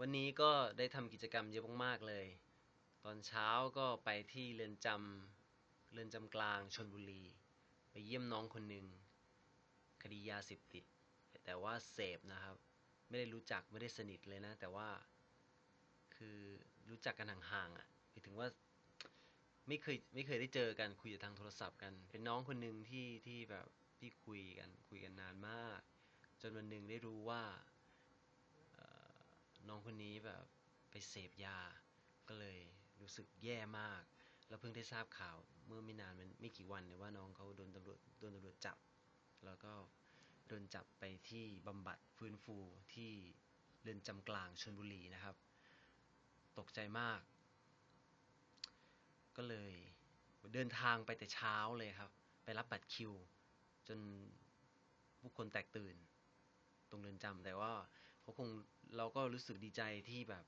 วันนี้ก็ได้ทำกิจกรรมเยอะมากๆเลย ตอนเช้าก็ไปที่เรือนจำเรือนจำกลางชนบุรี ไปเยี่ยมน้องคนหนึ่งคดียาเสพติด แต่ว่าเสพนะครับ ไม่ได้รู้จักไม่ได้สนิทเลยนะ แต่ว่าคือรู้จักกันห่างๆอะหมายถึงว่าไม่เคยไม่เคยได้เจอกันคุยแต่ทางโทรศัพท์กัน เป็นน้องคนหนึ่งที่ที่แบบที่คุยกันคุยกันนานมาก จนวันหนึ่งได้รู้ว่าน้องคนนี้แบบไปเสพยา ก็เลยรู้สึกแย่มาก แล้วเพิ่งได้ทราบข่าวเมื่อไม่นานมันไม่กี่วันเนี่ยว่าน้องเขาโดนตำรวจโดนตำรวจจับ แล้วก็โดนจับไปที่บำบัดฟื้นฟูที่เรือนจำกลางชลบุรีนะครับ ตกใจมาก ก็เลยเดินทางไปแต่เช้าเลยครับ ไปรับบัตรคิว จนผู้คนแตกตื่น ตรงเรือนจำแต่ว่าเขาคงเราก็รู้สึกดีใจที่แบบ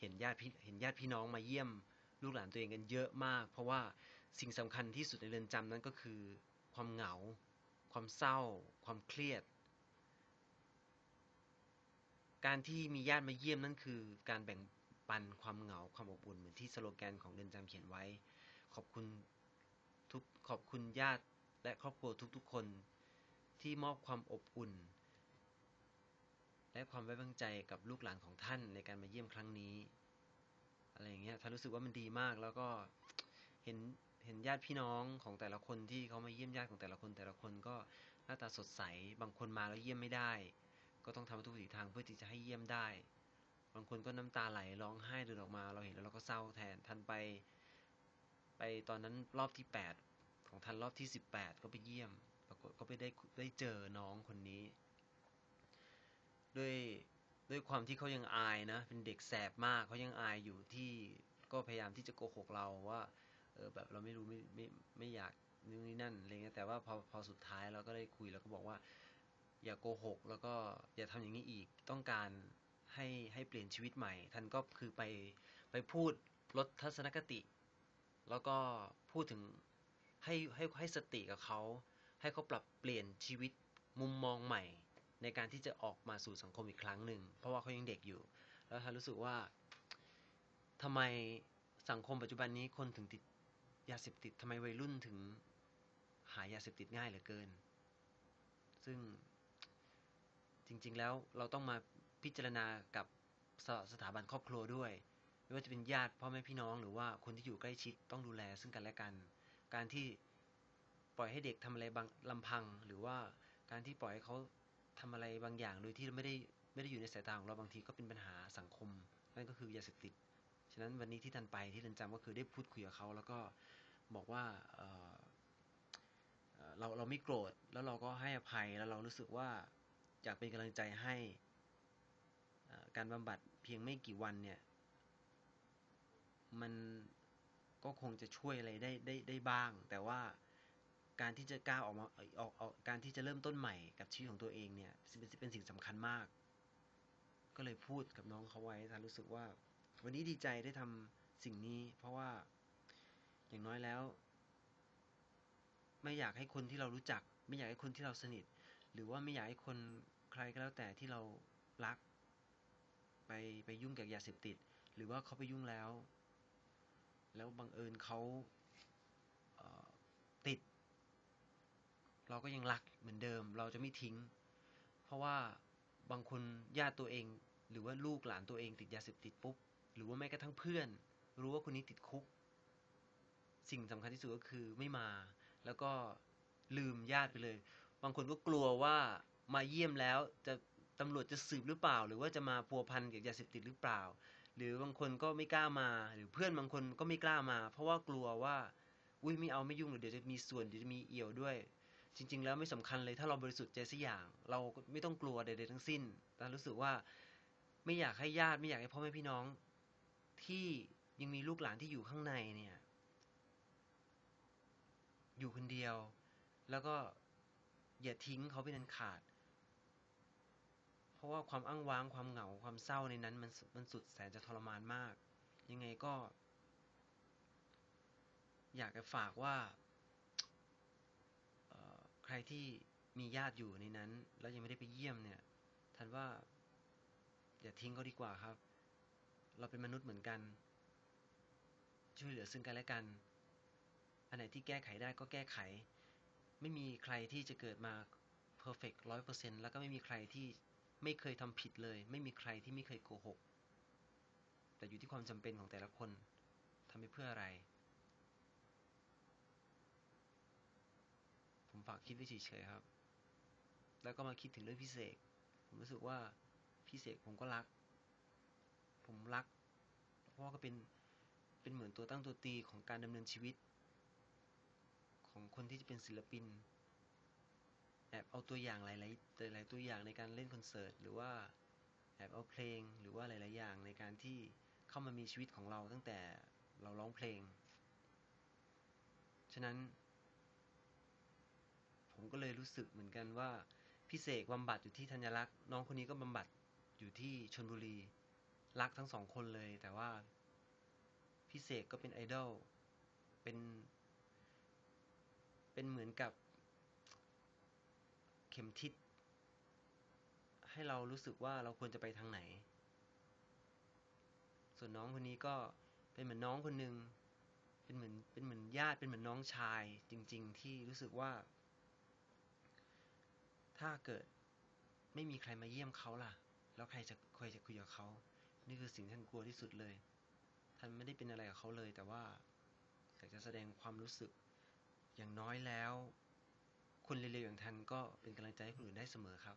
เห็นญาติพี่เห็นญาติพี่น้องมาเยี่ยมลูกหลานตัวเองกันเยอะมาก เพราะว่าสิ่งสำคัญที่สุดในเรือนจำนั้นก็คือ ความเหงา ความเศร้า ความเครียด การที่มีญาติมาเยี่ยมนั่นคือ การแบ่งปันความเหงาความอบอุ่นเหมือนที่สโลแกนของเรือนจำเขียนไว้ ขอบคุณทุกขอบคุณญาติและครอบครัวทุกๆคนที่มอบความอบอุ่น และความไว้วางใจกับลูกหลานของท่านในการมาเยี่ยมครั้งนี้ อะไรอย่างเงี้ยท่านรู้สึกว่ามันดีมากแล้วก็เห็นเห็นญาติพี่น้องของแต่ละคนที่เขามาเยี่ยมญาติของแต่ละคนแต่ละคนก็หน้าตาสดใส บางคนมาแล้วเยี่ยมไม่ได้ ก็ต้องทำทุกวิถีทางเพื่อที่จะให้เยี่ยมได้ บางคนก็น้ำตาไหลร้องไห้เดินออกมา เราเห็นแล้วเราก็เศร้าแทนท่านไป ไปตอนนั้นรอบที่แปดของท่านรอบที่สิบแปดก็ไปเยี่ยม ปรากฏก็ไปได้ได้เจอน้องคนนี้ ด้วยด้วยความที่เขายังอายนะ เป็นเด็กแสบมากเขายังอายอยู่ที่ก็พยายามที่จะโกหกเราว่าเออแบบเราไม่รู้ไม่ไม่ไม่อยากนู่นนี่นั่นอะไรเงี้ยแต่ว่าพอพอสุดท้ายเราก็ได้คุยแล้วก็บอกว่า อย่าโกหก แล้วก็อย่าทำอย่างนี้อีกต้องการให้ให้เปลี่ยนชีวิตใหม่ ท่านก็คือไปไปพูดลดทัศนคติ แล้วก็พูดถึงให้ให้ให้สติกับเขาให้เขาปรับเปลี่ยนชีวิตมุมมองใหม่ ในการที่จะออกมาสู่สังคมอีกครั้งหนึ่งเพราะว่าเขายังเด็กอยู่ แล้วท่านรู้สึกว่าทำไมสังคมปัจจุบันนี้คนถึงติดยาเสพติดทำไมวัยรุ่นถึงหายาเสพติดง่ายเหลือเกิน ซึ่งจริง ๆ แล้วเราต้องมาพิจารณากับสสถาบันครอบครัวด้วย ไม่ว่าจะเป็นญาติพ่อแม่พี่น้องหรือว่าคนที่อยู่ใกล้ชิดต้องดูแลซึ่งกันและกัน การที่ปล่อยให้เด็กทำอะไรบางลำพัง หรือว่าการที่ปล่อยให้เขา ทำอะไรบางอย่างโดยที่ไม่ได้ไม่ได้อยู่ในสายตาของเราบางทีก็เป็นปัญหาสังคม นั่นก็คือยาเสพติด ฉะนั้นวันนี้ที่ท่านไปที่เรือนจำก็คือได้พูดคุยกับเขาแล้วก็บอกว่าเเเราเราไม่โกรธแล้วเราก็ให้อภัยแล้วเรารู้สึกว่าอยากเป็นกำลังใจให้การบำบัดเพียงไม่กี่วันเนี่ย มันก็คงจะช่วยอะไรได้ได้ได้บ้าง แต่ว่า การที่จะก้าวออกมาออกออกการที่จะเริ่มต้นใหม่กับชีวิตของตัวเองเนี่ยเป็นเป็นสิ่งสำคัญมาก ก็เลยพูดกับน้องเขาไว้ทารู้สึกว่า วันนี้ดีใจได้ทำสิ่งนี้ เพราะว่าอย่างน้อยแล้ว ไม่อยากให้คนที่เรารู้จัก ไม่อยากให้คนที่เราสนิท หรือว่าไม่อยากให้คนใครก็แล้วแต่ที่เรารัก ไปไปยุ่งกับยาเสพติด หรือว่าเขาไปยุ่งแล้ว แล้วบังเอิญเขาเติด เราก็ยังรักเหมือนเดิม เราจะไม่ทิ้ง เพราะว่าบางคนญาติตัวเอง หรือว่าลูกหลานตัวเองติดยาเสพติดปุ๊บ หรือว่าแม้กระทั่งเพื่อน รู้ว่าคนนี้ติดคุก สิ่งสำคัญที่สุดก็คือไม่มา แล้วก็ลืมญาติไปเลย บางคนก็กลัวว่ามาเยี่ยมแล้วจะตำรวจจะสืบหรือเปล่า หรือว่าจะมาพัวพันกับยาเสพติดหรือเปล่า หรือบางคนก็ไม่กล้ามา หรือเพื่อนบางคนก็ไม่กล้ามา เพราะว่ากลัวว่า อุ้ยไม่เอาไม่ยุ่งเดี๋ยวจะมีส่วนเดี๋ยวจะมีเอี่ยวด้วย จริง ๆ แล้วไม่สำคัญเลยถ้าเราบริสุทธิ์ใจสักอย่าง เราไม่ต้องกลัวใดๆทั้งสิ้นแต่รู้สึกว่าไม่อยากให้ญาติไม่อยากให้พ่อแม่พี่น้องที่ยังมีลูกหลานที่อยู่ข้างในเนี่ย อยู่คนเดียว แล้วก็อย่าทิ้งเขาเป็นอันขาด เพราะว่าความอ้างว้างความเหงาความเศร้าในนั้นมันมันสุดแสนจะทรมานมาก ยังไงก็ อยากจะฝากว่า รที่มีญาติอยู่ในนั้น แล้วยังไม่ได้ไปเยี่ยมเนี่ยท่านว่าอย่าทิ้งเขาดีกว่าครับ เราเป็นมนุษย์เหมือนกัน ช่วยเหลือซึ่งกันและกัน อันไหนที่แก้ไขได้ก็แก้ไข ไม่มีใครที่จะเกิดมา perfect ร้อยเปอร์เซ็นแล้วก็ไม่มีใครที่ไม่เคยทำผิดเลย ไม่มีใครที่ไม่เคยโกหก แต่อยู่ที่ความจำเป็นของแต่ละคนทำไปเพื่ออะไร ผมฝากคิดไว้เฉยๆครับ แล้วก็มาคิดถึงเรื่องพี่เสกผมรู้สึกว่าพี่เสกผมก็รัก ผมรัก เพราะว่าก็เป็น เป็นเหมือนตัวตั้งตัวตีของการดำเนินชีวิต ของคนที่จะเป็นศิลปิน แอบเอาตัวอย่างหลายๆหลายๆตัวอย่างในการเล่นคอนเสิร์ต หรือว่าแอบเอาเพลง หรือว่าหลาย ๆ อย่างในการที่เข้ามามีชีวิตของเราตั้งแต่เราร้องเพลง ฉะนั้น ก็เลยรู้สึกเหมือนกันว่าพี่เสกบำบัดอยู่ที่ธัญลักษณ์น้องคนนี้ก็บำบัดอยู่ที่ชนบุรีรักทั้งสองคนเลย แต่ว่าพี่เสกก็เป็นไอดอลเป็น เป็นเหมือนกับเข็มทิศให้เรารู้สึกว่าเราควรจะไปทางไหน ส่วนน้องคนนี้ก็เป็นเหมือนน้องคนหนึ่งเป็นเหมือนเป็นเหมือนญาติเป็นเหมือนน้องชายจริง ๆ ที่รู้สึกว่า ถ้าเกิดไม่มีใครมาเยี่ยมเขาล่ะ แล้วใครจะใครจะคุยกับเขา นี่คือสิ่งที่ท่านกลัวที่สุดเลย ท่านไม่ได้เป็นอะไรกับเขาเลย แต่ว่าอยากจะแสดงความรู้สึก อย่างน้อยแล้ว คนเร็วๆอย่างท่านก็เป็นกำลังใจให้คนอื่นได้เสมอครับ